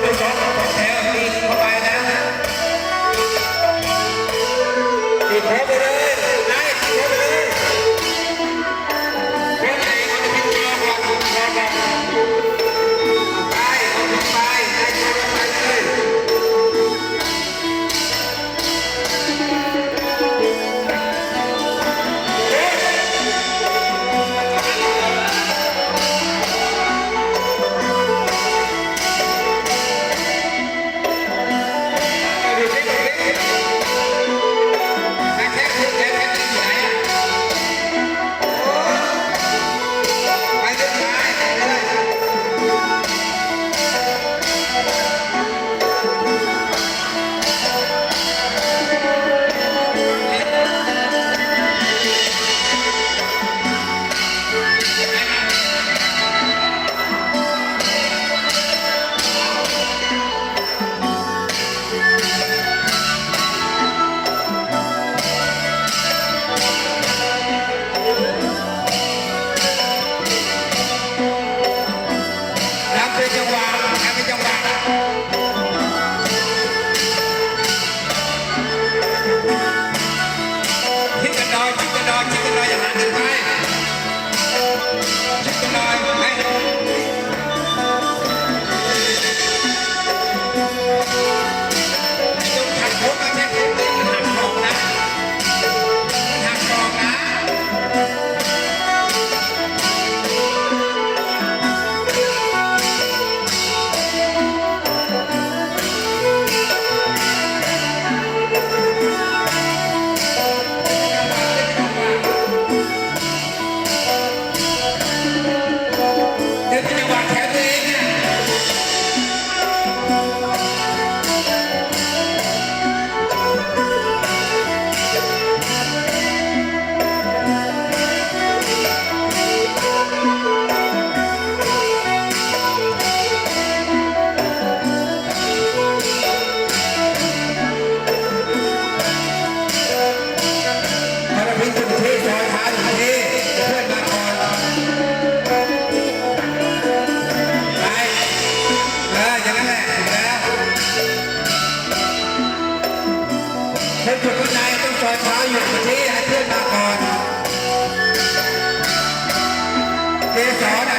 Thank you. เป็นจุดวินัยต้องจอยเท้าอยู่ที่ให้เพื่อนมาก่อนเกสร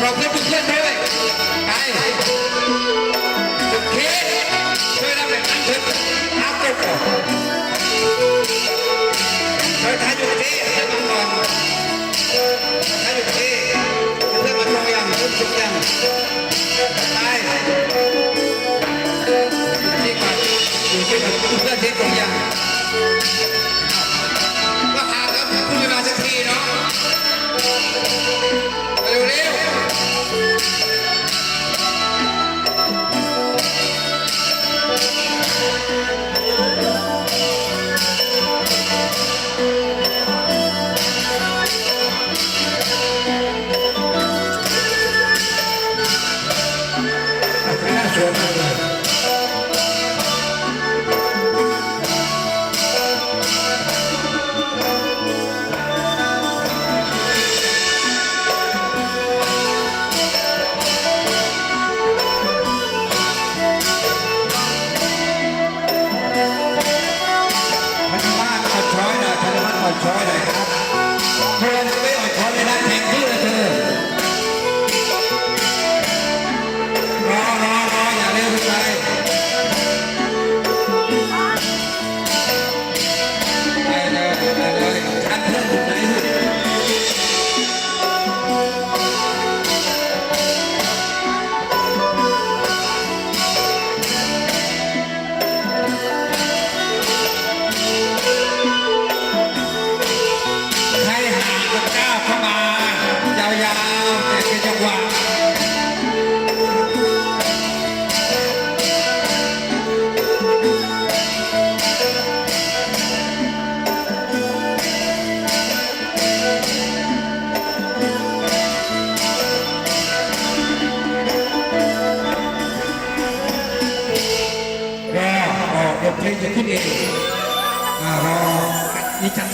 प्रॉब्लम इसलिए थे भाई काय तो के सोरा में अंधे आपको को तो था जो थे हम मान था जो थे इसे मत हो या मत चुपते हैं काय ठीक है। उसका देखो या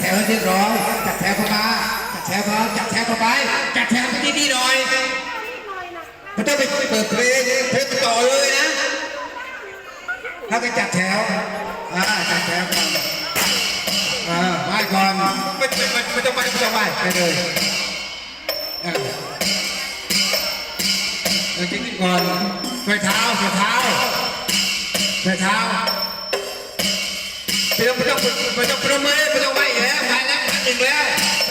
ถวให้เรียบร้อยจัดแถวเข้ามาจัดแถวเขาจัดแถวเข้าไปจัดแถวเขาดีๆหน่อยไม่ต้อไปเปิดเพลงเพลงต่อเลยนะถ้าไปจัดแถวอ่าจัดแถวก่อนอ่าไหว้ก่อนไม่ไม่ไม่ต้องไปไม่ต้อไปไปเลยอ่าเดี๋ยวกินก่อนใส่เท้าใส่เท้าใส่เท้าไม่ต้องไม่ต้องไม่ต้องไม่ต้องไม่ต้องไหว้ mulher.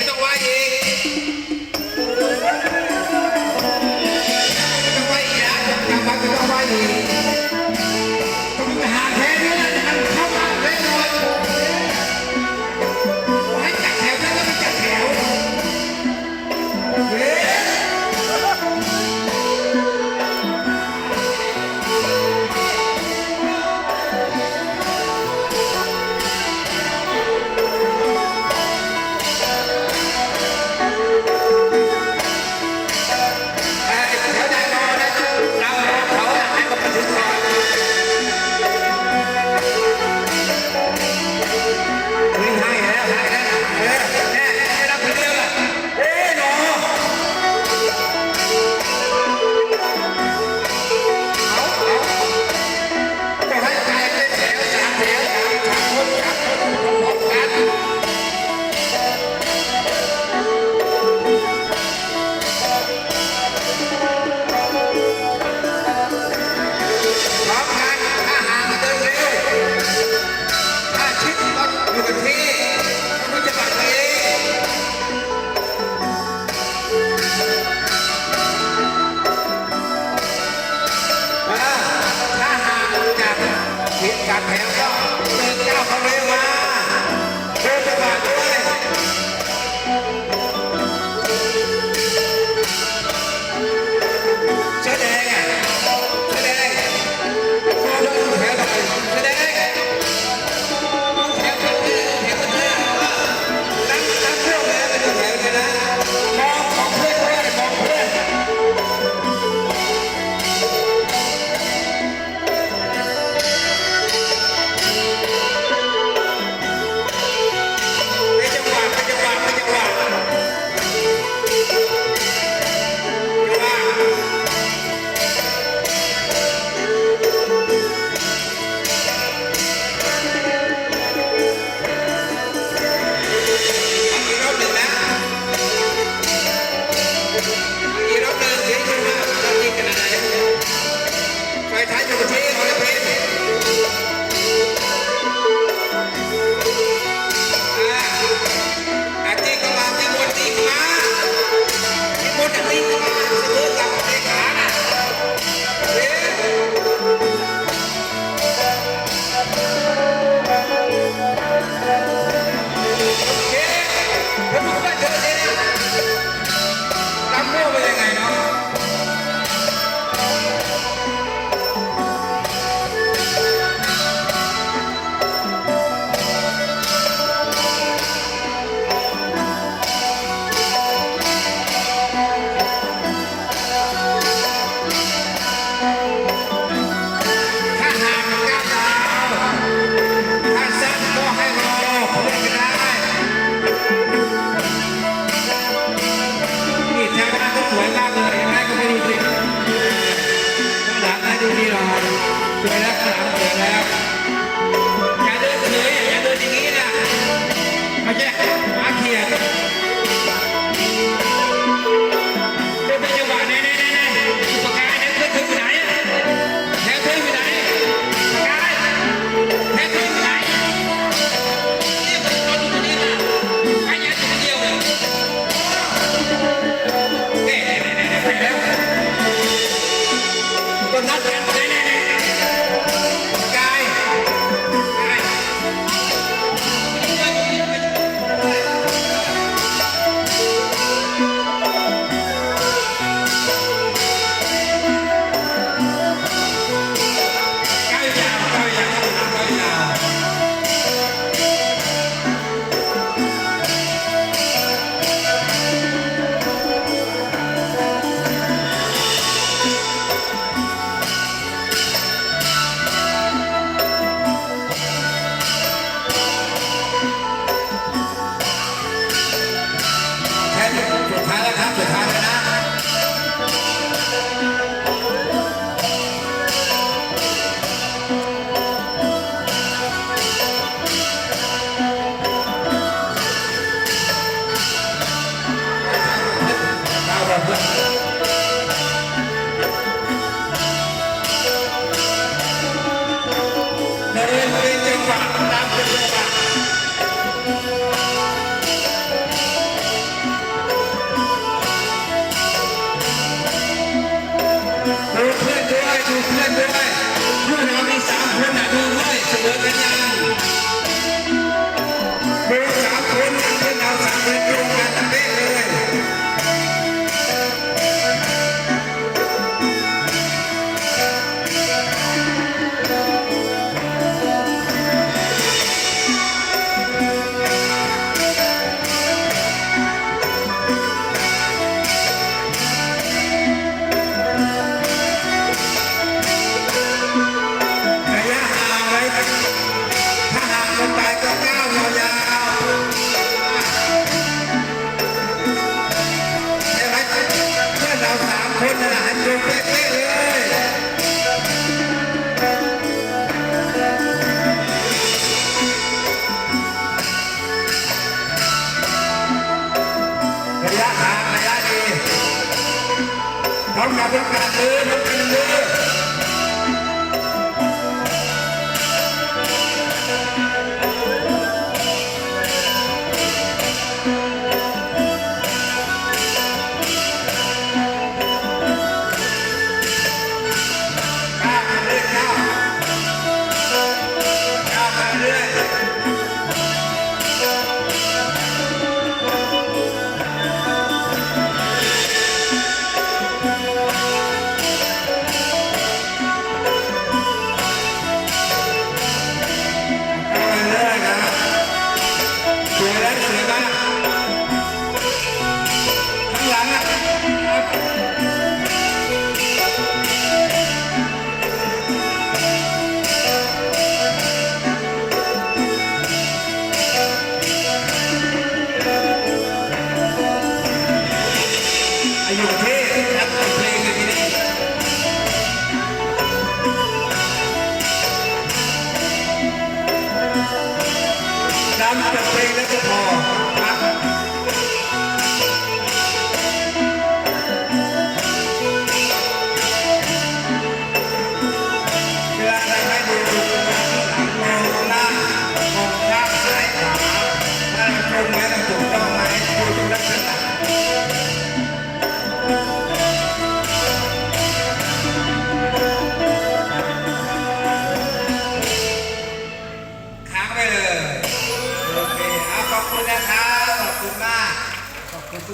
ดูเพื่อนด้ดูเพื่อนด้ยืดอามีสามคนนะดูด้วยเสมอกันยัง เป็นการเดิน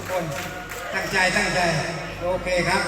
ทุกคน ตั้งใจตั้งใจ โอเคครับ